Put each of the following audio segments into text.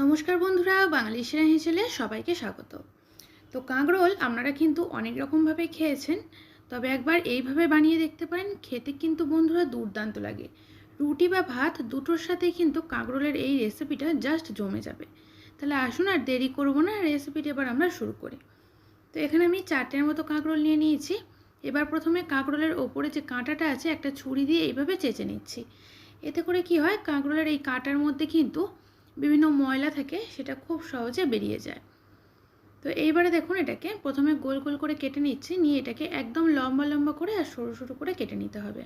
নমস্কার বন্ধুরা, বাঙালি সেরা হিসেলে সবাইকে স্বাগত। তো কাঁকরোল আপনারা কিন্তু অনেক রকমভাবে খেয়েছেন, তবে একবার এইভাবে বানিয়ে দেখতে পারেন, খেতে কিন্তু বন্ধুরা দুর্দান্ত লাগে। রুটি বা ভাত দুটোর সাথে কিন্তু কাঁকরোলের এই রেসিপিটা জাস্ট জমে যাবে। তাহলে আসুন আর দেরি করব না, রেসিপিটি এবার আমরা শুরু করি। তো এখানে আমি চারটের মতো কাঁকরোল নিয়ে নিয়েছি। এবার প্রথমে কাঁকরোলের ওপরে যে কাঁটাটা আছে, একটা ছুরি দিয়ে এইভাবে চেঁচে নিচ্ছি। এতে করে কি হয়, কাঁকরোলের এই কাঁটার মধ্যে কিন্তু বিভিন্ন ময়লা থাকে, সেটা খুব সহজে বেরিয়ে যায়। তো এইবারে দেখুন এটাকে, প্রথমে গোল গোল করে কেটে নিচ্ছি, নিয়ে এটাকে একদম লম্বা লম্বা করে আর সরু সরু করে কেটে নিতে হবে।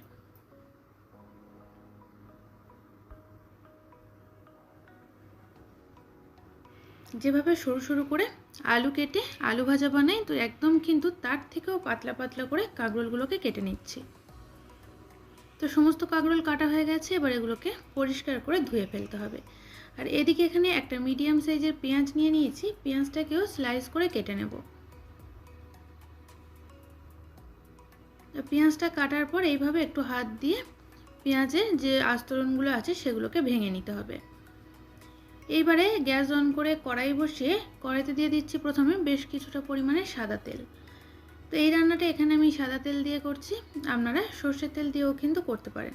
যেভাবে সরু সরু করে আলু কেটে, আলু ভাজা বানাই, তো একদম কিন্তু তার থেকেও পাতলা পাতলা করে কাঁকরোলগুলোকে কেটে নিচ্ছি। তো সমস্ত কাঁকরোল কাটা হয়ে গেছে, এবার এগুলোকে পরিষ্কার করে ধুয়ে ফেলতে হবে। আর এদিকে এখানে একটা মিডিয়াম সাইজের পেঁয়াজ নিয়ে নিয়েছি। পেঁয়াজটাকেও স্লাইস করে কেটে নেব। পেঁয়াজটা কাটার পর এইভাবে একটু হাত দিয়ে পেঁয়াজের যে আস্তরণগুলো আছে সেগুলোকে ভেঙে নিতে হবে। এইবারে গ্যাস অন করে কড়াই বসিয়ে কড়াইতে দিয়ে দিচ্ছি প্রথমে বেশ কিছুটা পরিমাণে সাদা তেল। তো এই রান্নাটা এখানে আমি সাদা তেল দিয়ে করছি। আপনারা সর্ষের তেল দিয়েও কিন্তু করতে পারেন।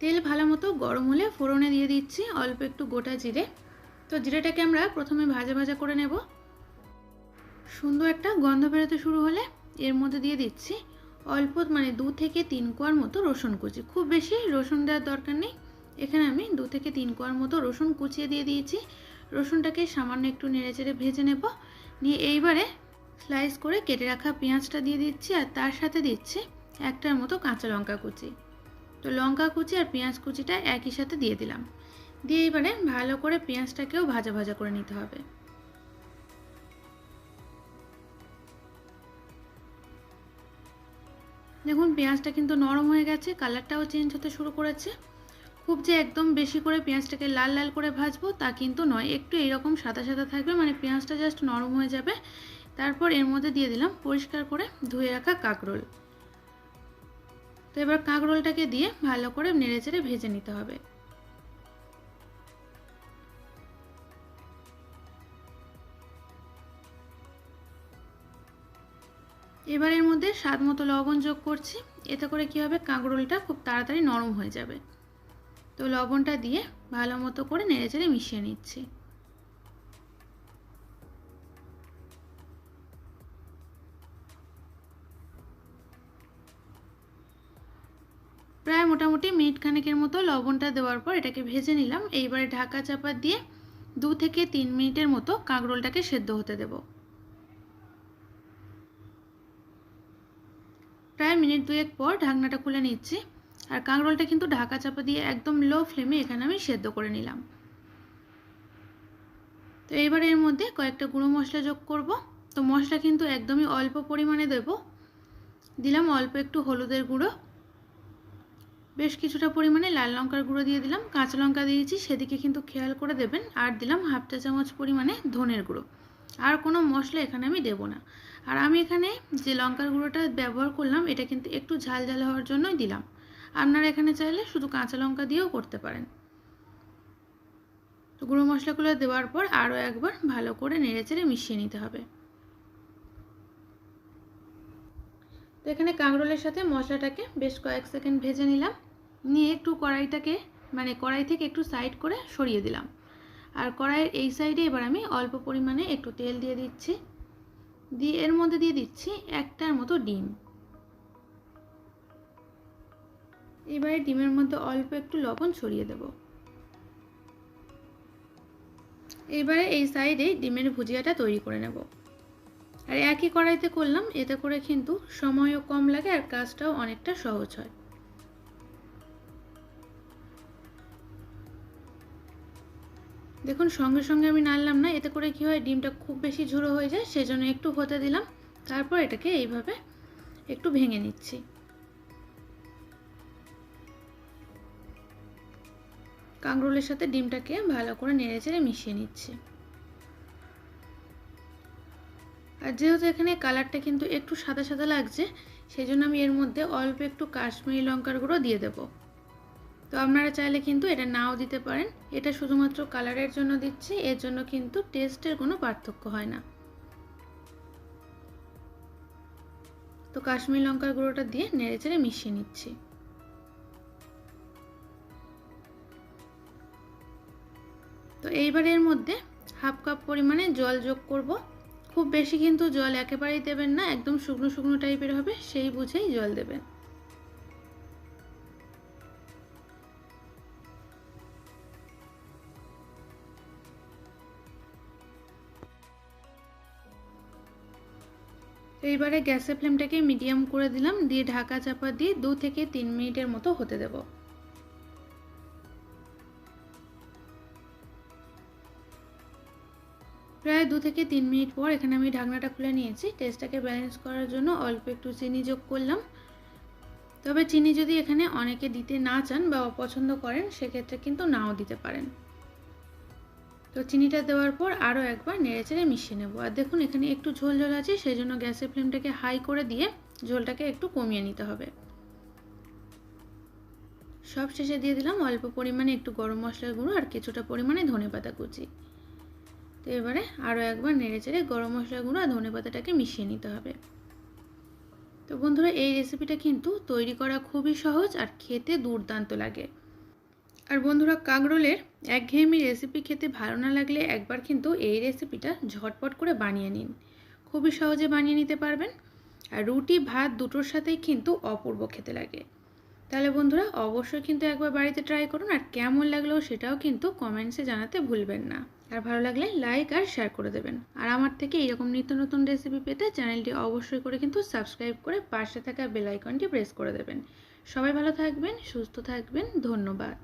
তেল ভালো মতো গরম হলে ফোড়নে দিয়ে দিচ্ছি অল্প একটু গোটা জিরে। তো জিরেটাকে আমরা প্রথমে ভাজা ভাজা করে নেব। সুন্দর একটা গন্ধ বেরোতে শুরু হলে এর মধ্যে দিয়ে দিচ্ছি অল্প মানে দু থেকে তিন কোয়ার মতো রসুন কুচি। খুব বেশি রসুন দেওয়ার দরকার নেই। এখানে আমি দু থেকে তিন কোয়ার মতো রসুন কুচিয়ে দিয়ে দিয়েছি। রসুনটাকে সামান্য একটু নেড়ে চেড়ে ভেজে নেব। নিয়ে এইবারে স্লাইস করে কেটে রাখা পেঁয়াজটা দিয়ে দিচ্ছি আর তার সাথে দিচ্ছি একটার মতো কাঁচা লঙ্কা কুচি। তো লঙ্কা কুচি আর পেঁয়াজ কুচিটা একই সাথে দিয়ে দিলাম। দিয়ে এবারে ভালো করে পেঁয়াজটাকেও ভাজা ভাজা করে নিতে হবে। দেখুন, পেঁয়াজটা কিন্তু নরম হয়ে গেছে, কালারটাও চেঞ্জ হতে শুরু করেছে। খুব যে একদম বেশি করে পেঁয়াজটাকে লাল লাল করে ভাজবো তা কিন্তু নয়, একটু এইরকম সাদা সাদা থাকবে মানে পেঁয়াজটা জাস্ট নরম হয়ে যাবে। তারপর এর মধ্যে দিয়ে দিলাম পরিষ্কার করে ধুয়ে রাখা কাঁকরোল। এবার কাঁকরোলটাকে দিয়ে ভালো করে নেড়ে চেড়ে ভেজে নিতে হবে। এবার এর মধ্যে স্বাদ মতো লবণ যোগ করছি। এতে করে কি হবে? কাঁকরোলটা খুব তাড়াতাড়ি নরম হয়ে যাবে। তো লবণটা দিয়ে ভালো মতো করে নেড়ে চেড়ে মিশিয়ে নিচ্ছি। প্রায় মোটামুটি মিনিট খানেকের মতো লবণটা দেওয়ার পর এটাকে ভেজে নিলাম। এইবারে ঢাকা চাপা দিয়ে দু থেকে তিন মিনিটের মতো কাঁকরোলটাকে সেদ্ধ হতে দেব। প্রায় মিনিট দুয়েক পর ঢাকনাটা খুলে নিচ্ছি। আর কাঁকরোলটা কিন্তু ঢাকা চাপা দিয়ে একদম লো ফ্লেমে এখানে আমি সেদ্ধ করে নিলাম। তো এইবার এর মধ্যে কয়েকটা গুঁড়ো মশলা যোগ করব। তো মশলা কিন্তু একদমই অল্প পরিমাণে দেব। দিলাম অল্প একটু হলুদের গুঁড়ো। বেশ কিছুটা পরিমাণে লাল লঙ্কার গুঁড়ো দিয়ে দিলাম, কাঁচা লঙ্কা দিয়েছি, সেদিকে কিন্তু খেয়াল করে দেবেন, আর দিলাম হাফ চা চামচ পরিমাণে ধনের গুঁড়ো। আর কোনো মশলা এখানে আমি দেব না। আর আমি এখানে যে লঙ্কার গুঁড়োটা ব্যবহার করলাম, এটা কিন্তু একটু ঝাল ঝাল হওয়ার জন্যই দিলাম। আপনারা এখানে চাইলে শুধু কাঁচা লঙ্কা দিয়েও করতে পারেন। তো গুঁড়ো মশলাগুলো দেওয়ার পর আরও একবার ভালো করে নেড়ে চেড়ে মিশিয়ে নিতে হবে। তো এখানে কাঁকরোলের সাথে মশলাটাকে বেশ কয়েক সেকেন্ড ভেজে নিলাম। নিয়ে একটু কড়াইটাকে মানে কড়াই থেকে একটু সাইড করে সরিয়ে দিলাম। আর কড়াইয়ের এই সাইডে এবার আমি অল্প পরিমাণে একটু তেল দিয়ে দিচ্ছি। দিয়ে এর মধ্যে দিয়ে দিচ্ছি একটার মতো ডিম। এবারে ডিমের মধ্যে অল্প একটু লবণ ছড়িয়ে দেব। এবারে এই সাইডে ডিমের ভুজিয়াটা তৈরি করে নেব। আর একই কড়াইতে করলাম, এতে করে কিন্তু সময়ও কম লাগে আর কাজটাও অনেকটা সহজ হয়। দেখুন, সঙ্গে সঙ্গে আমি নাড়লাম না, এতে করে কি হয়, ডিমটা খুব বেশি ঝুড়ো হয়ে যায়, সেজন্য একটু হতে দিলাম। তারপর এটাকে এইভাবে একটু ভেঙে নিচ্ছি। কাঁকরোলের সাথে ডিমটাকে ভালো করে নেড়ে চেড়ে মিশিয়ে নিচ্ছি। আর যেহেতু এখানে কালারটা কিন্তু একটু সাদা সাদা লাগছে সেই জন্য আমি এর মধ্যে অল্প একটু কাশ্মীরি লঙ্কার গুঁড়ো দিয়ে দেব। তো আপনারা চাইলে কিন্তু এটা নাও দিতে পারেন। এটা শুধুমাত্র কালারের জন্য দিচ্ছি, এর জন্য কিন্তু টেস্টের কোনো পার্থক্য হয় না। তো কাশ্মীর লঙ্কার গুঁড়োটা দিয়ে নেড়ে চেড়ে মিশিয়ে নিচ্ছি। তো এইবার এর মধ্যে হাফ কাপ পরিমাণে জল যোগ করব। খুব বেশি কিন্তু জল একেবারেই দেবেন না, একদম শুকনো শুকনো টাইপের হবে, সেই বুঝেই জল দেবেন। এইবারে গ্যাসের ফ্লেমটাকে মিডিয়াম করে দিলাম, দিয়ে ঢাকা চাপা দিয়ে দু থেকে তিন মিনিটের মতো হতে দেব। প্রায় দু থেকে তিন মিনিট পর এখানে আমি ঢাকনাটা খুলে নিয়েছি। টেস্টটাকে ব্যালেন্স করার জন্য অল্প একটু চিনি যোগ করলাম। তবে চিনি যদি এখানে অনেকে দিতে না চান বা অপছন্দ করেন, সেক্ষেত্রে কিন্তু নাও দিতে পারেন। তো চিনিটা দেওয়ার পর আরও একবার নেড়েচেড়ে মিশিয়ে নেব। আর দেখুন, এখানে একটু ঝোল ঝোল আছে সেই জন্য গ্যাসের ফ্লেমটাকে হাই করে দিয়ে ঝোলটাকে একটু কমিয়ে নিতে হবে। সব শেষে দিয়ে দিলাম অল্প পরিমাণে একটু গরম মশলার গুঁড়ো আর কিছুটা পরিমাণে ধনে পাতা কুচি। তো এবারে আরও একবার নেড়েচেড়ে গরম মশলার গুঁড়ো আর ধনে পাতাটাকে মিশিয়ে নিতে হবে। তো বন্ধুরা, এই রেসিপিটা কিন্তু তৈরি করা খুবই সহজ আর খেতে দুর্দান্ত লাগে। আর বন্ধুরা, কাঁকরোলের একঘেয়েমি রেসিপি খেতে ভালো না লাগলে একবার কিন্তু এই রেসিপিটা ঝটপট করে বানিয়ে নিন। খুবই সহজে বানিয়ে নিতে পারবেন। আর রুটি, ভাত দুটোর সাথেই কিন্তু অপূর্ব খেতে লাগে। তাহলে বন্ধুরা, অবশ্যই কিন্তু একবার বাড়িতে ট্রাই করুন আর কেমন লাগল সেটাও কিন্তু কমেন্টসে জানাতে ভুলবেন না। আর ভালো লাগলে লাইক আর শেয়ার করে দেবেন। আর আমার থেকে এইরকম নিত্য নতুন রেসিপি পেতে চ্যানেলটি অবশ্যই করে কিন্তু সাবস্ক্রাইব করে পাশে থাকা বেল আইকনটি প্রেস করে দেবেন। সবাই ভালো থাকবেন, সুস্থ থাকবেন, ধন্যবাদ।